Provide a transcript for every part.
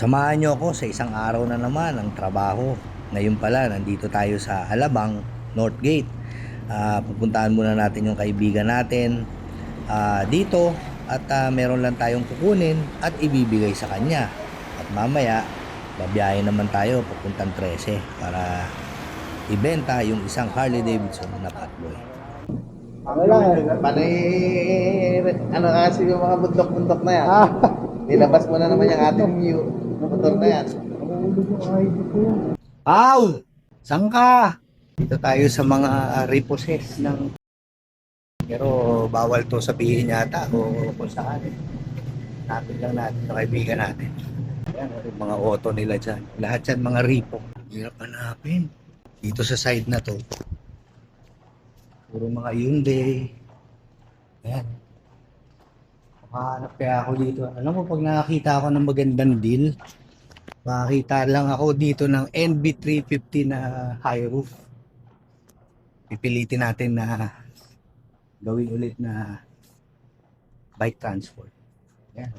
Samahan nyo ako sa isang araw na naman ng trabaho. Ngayon pala, nandito tayo sa Alabang, Northgate. Ah, pupuntahan muna natin yung kaibigan natin ah, dito at ah, meron lang tayong kukunin at ibibigay sa kanya. At mamaya, babiyahe naman tayo papuntang 13 para ibenta yung isang Harley Davidson na Fatboy. Ano lang. Panay, ano kasi yung mga bundok-bundok na yan. Ah, Nilabas mo na naman yung ating view. Motor na yan. Pau! Saan ka? Dito tayo sa mga uh, reposes ng pero bawal to sabihin yata o kung saan. Hanapin lang natin yung kaibigan natin. Yung mga auto nila dyan. Lahat yan mga repo. Hirap hanapin. Dito sa side na to. Puro mga Hyundai. Ayan. Makahanap kaya ako dito. Alam mo, pag nakakita ako ng magandang deal, Makakita lang ako dito ng NB350 na high roof. Pipilitin natin na gawin ulit na bike transport. Yan.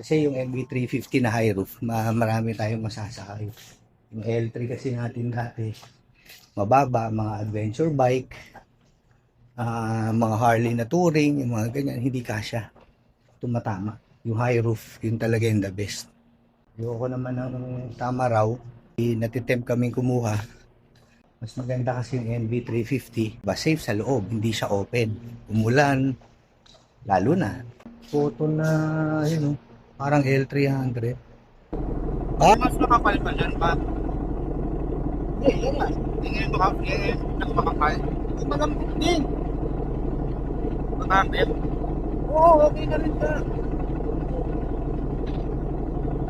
Kasi yung NB350 na high roof, ma- marami tayong masasakay. Yung L3 kasi natin dati, mababa, mga adventure bike, ah, mga Harley na touring, yung mga ganyan, hindi kasya. Tumatama. Yung high roof, yun talaga yung the best. Ayoko naman ng tama raw. Natitempt kaming kumuha. Mas maganda kasi yung NV350. Ba safe sa loob, hindi siya open. Umulan, lalo na. Photo na, yun oh, parang L300. Ah, Mas makapal pa dyan pa. eh, yan nga. Hindi ngayon makapal. Ngayon mas makapal. Malambot din. Makapal. Oo, okay na rin ka.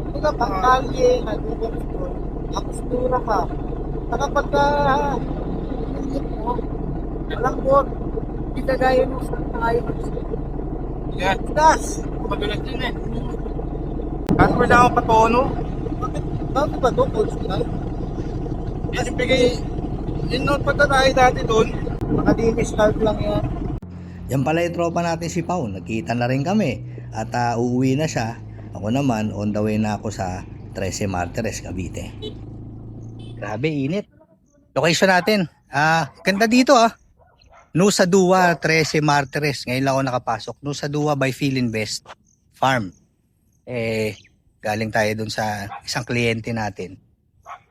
Kumbaga pang kalye, nagbubukas ko. Tapos dura ka. Saka pagka inip mo, malambot. Hindi kagaya nung sa tayo. Yan. Das! Magulat din eh. Kaso wala akong patono. Bakit? Bakit ba ito? Style? Yan. Yung note pa tayo dati doon. Makadinis start lang yan. Yan pala yung tropa natin si Pau. Nagkita na rin kami. At ah, uuwi na siya. Ako naman, on the way na ako sa 13 Martires, Cavite. Grabe, init. Location natin. Ah, ganda dito ah. Nusa Dua, 13 Martires. Ngayon lang ako nakapasok. Nusa Dua by Feeling Best Farm. Eh, galing tayo dun sa isang kliyente natin.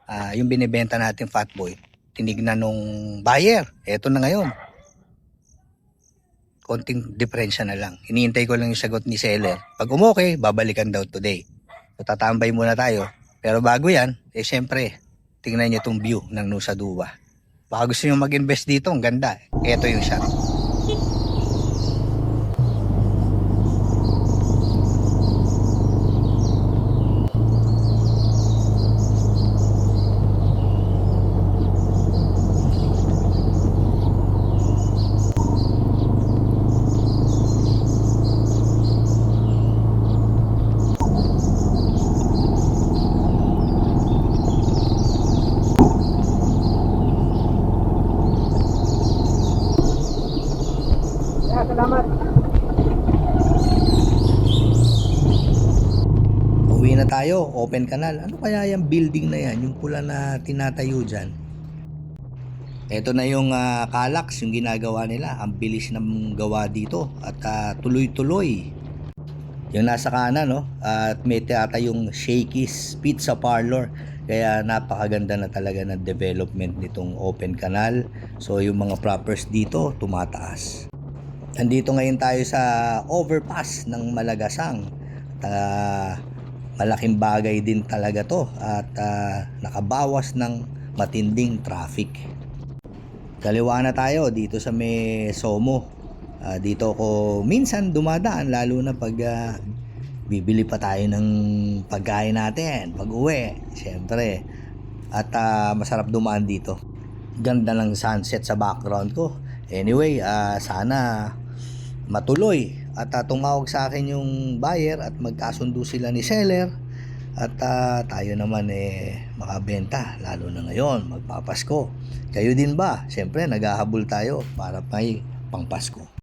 Ah, yung binibenta natin Fatboy. Tinignan nung buyer. Eto na ngayon konting diferensya na lang. Hinihintay ko lang yung sagot ni seller. Pag umokay, babalikan daw today. So, tatambay muna tayo. Pero bago yan, eh syempre, tingnan niyo itong view ng Nusa Dua. Baka gusto nyo mag-invest dito, ang ganda. Ito yung shot. Na tayo, open canal. Ano kaya yung building na yan, yung pula na tinatayo dyan? Ito na yung ah, Calax, yung ginagawa nila. Ang bilis ng gawa dito at ah, tuloy-tuloy. Yung nasa kanan, no? At may tiyata yung Shakey's Pizza Parlor. Kaya napakaganda na talaga ng development nitong open canal. So yung mga proppers dito tumataas. Nandito ngayon tayo sa overpass ng Malagasang. At, ah, malaking bagay din talaga to at ah, nakabawas ng matinding traffic. Kaliwa na tayo dito sa may Somo. Ah, dito ako minsan dumadaan lalo na pag ah, bibili pa tayo ng pagkain natin pag uwi. Siyempre. At ah, masarap dumaan dito. Ganda ng sunset sa background ko. Anyway, ah, sana matuloy at ah, tumawag sa akin yung buyer at magkasundo sila ni seller. At ah, tayo naman eh makabenta lalo na ngayon magpapasko. Kayo din ba? Siyempre naghahabol tayo para may pangpasko